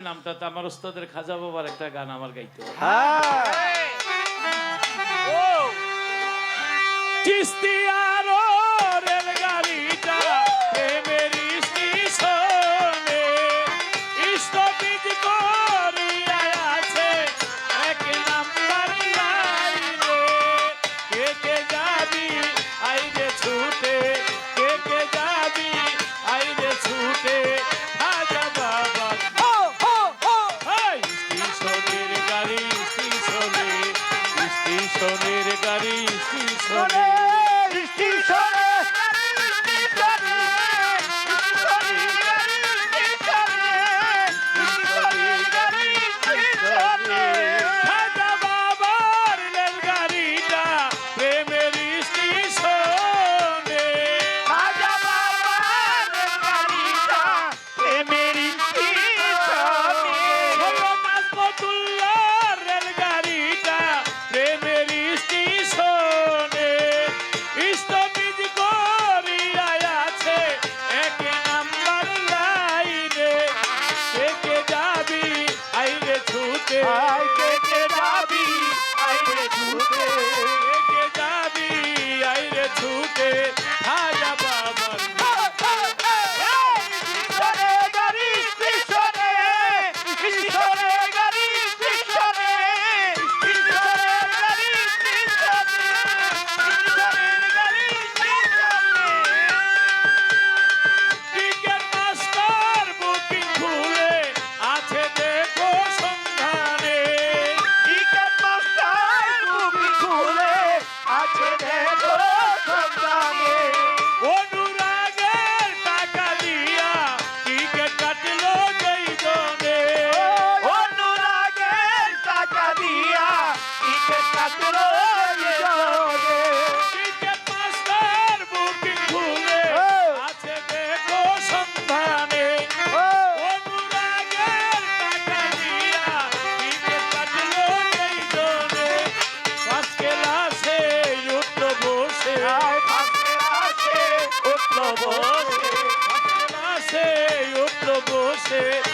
নামটা তো আমার ওস্তাদের খাজা বাবার একটা গান আমার গাইতে হ্যাঁ। পিছনের গাড়ি পিছনে spirit.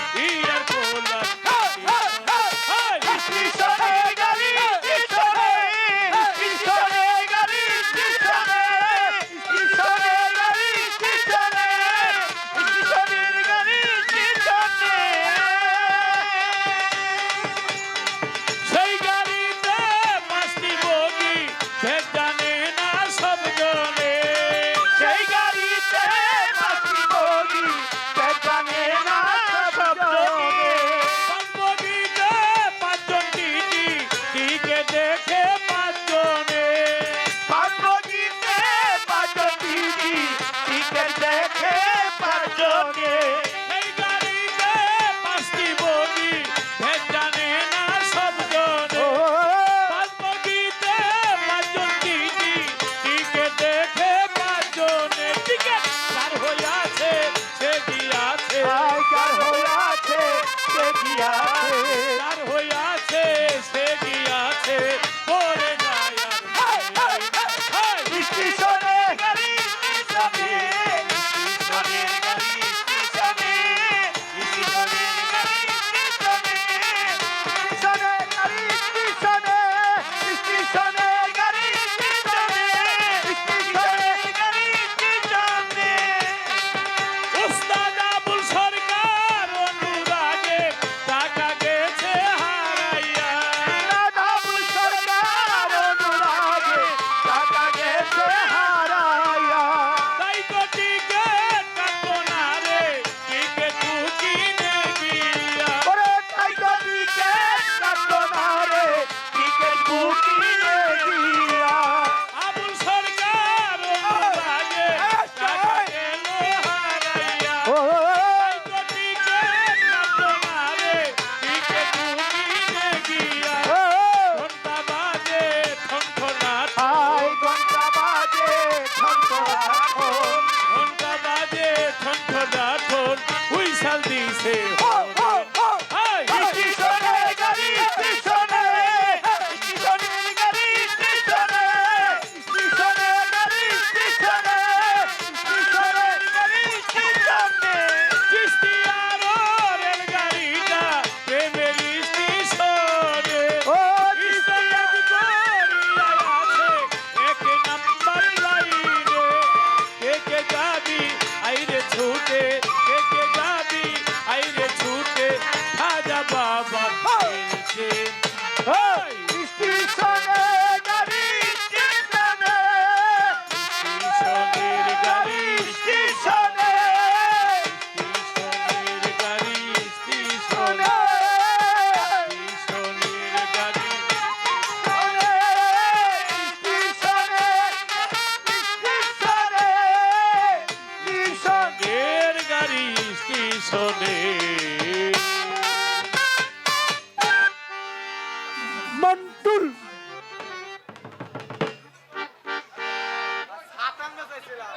যাবে আছে টুল সাতান্ন চাইছিলাম।